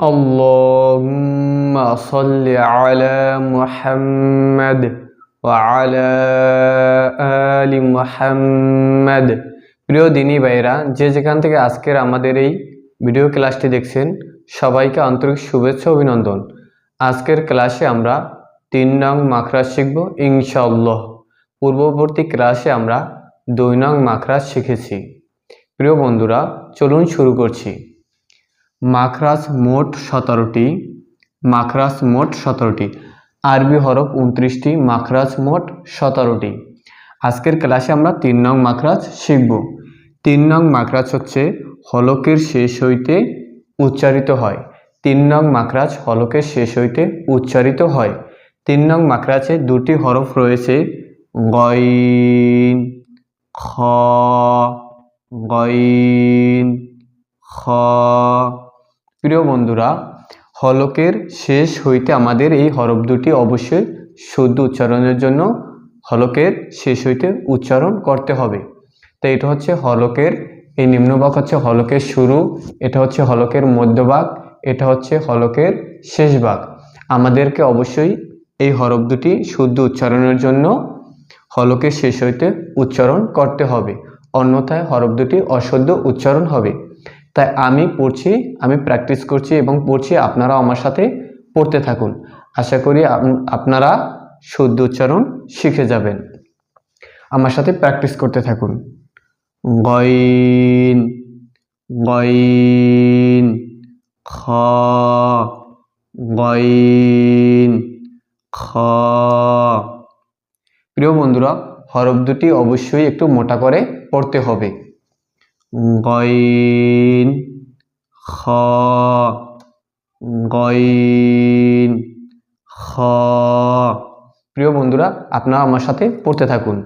اللهم صل على محمد وعلى آل محمد প্রিয় দিনী ভাইরা যে যেখান থেকে আজকের আমাদের এই ভিডিও ক্লাসটি দেখছেন সবাইকে আন্তরিক শুভেচ্ছা অভিনন্দন আজকের ক্লাসে আমরা তিন নং মাখরাজ শিখব ইনশাআল্লাহ পূর্ববর্তী ক্লাসে আমরা দুই নং মাখরাজ শিখেছি প্রিয় বন্ধুরা চলুন শুরু করছি মাখরাজ মোট সতেরোটি, মাখরাজ মোট সতেরোটি। আরবি হরফ উনত্রিশটি, মাখরাজ মোট সতেরোটি। আজকের ক্লাসে আমরা তিন নং মাখরাজ শিখব। তিন নং মাখরাজ হচ্ছে হলকের শেষ হইতে উচ্চারিত হয়। তিন নং মাখরাজ হলকের শেষ হইতে উচ্চারিত হয়। তিন নং মাখরাজে দুটি হরফ রয়েছে, গইন, খ গইন, খ। প্রিয় বন্ধুরা, হলকের শেষ হইতে আমাদের এই হরফ দুটি অবশ্যই শুদ্ধ উচ্চারণের জন্য হলকের শেষ হইতে উচ্চারণ করতে হবে। তো এটা হচ্ছে হলকের, এই নিম্নভাগ হচ্ছে হলকের শুরু, এটা হচ্ছে হলকের মধ্যভাগ এটা হচ্ছে হলকের শেষ ভাগ আমাদেরকে অবশ্যই এই হরফ দুটি শুদ্ধ উচ্চারণের জন্য হলকের শেষ হইতে উচ্চারণ করতে হবে। অন্যথায় হরফ দুটি অশুদ্ধ উচ্চারণ হবে। তাই আমি পড়ছি, আমি প্র্যাকটিস করছি এবং পড়ছি আপনারা আমার সাথে পড়তে থাকুন। আশা করি আপ- আপনারা শুদ্ধ উচ্চারণ শিখে যাবেন। আমার সাথে প্র্যাকটিস করতে থাকুন। গইন গইন, খ গইন, খ। প্রিয় বন্ধুরা, হরফ দুটি অবশ্যই একটু মোটা করে পড়তে হবে। গইন খ, গইন, খ। প্রিয় বন্ধুরা, আপনারা আমার সাথে পড়তে থাকুন।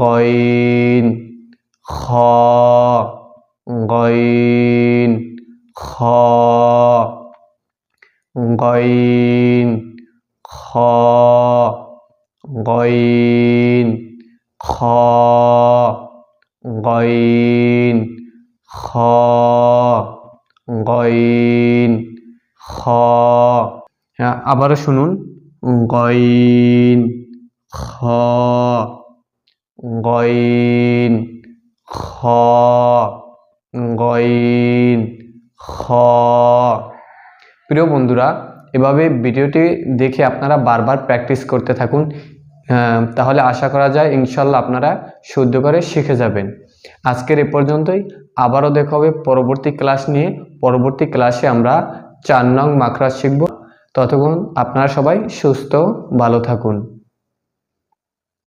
গইন, খ গইন খ। গইন খ গইন খ। গইন, খ। গইন, খ। হ্যাঁ আবারও শুনুন। গইন, খ। গইন খ। গইন, খ। প্রিয় বন্ধুরা, এভাবে ভিডিওটি দেখে আপনারা বারবার প্র্যাকটিস করতে থাকুন। তাহলে আশা করা যায়, ইনশাল্লাহ আপনারা শুদ্ধ করে শিখে যাবেন। আজকের এ পর্যন্তই। আবারও দেখা হবে পরবর্তী ক্লাস নিয়ে। পরবর্তী ক্লাসে আমরা চার নং মাখরাজ শিখব। ততক্ষণ আপনারা সবাই সুস্থ, ভালো থাকুন।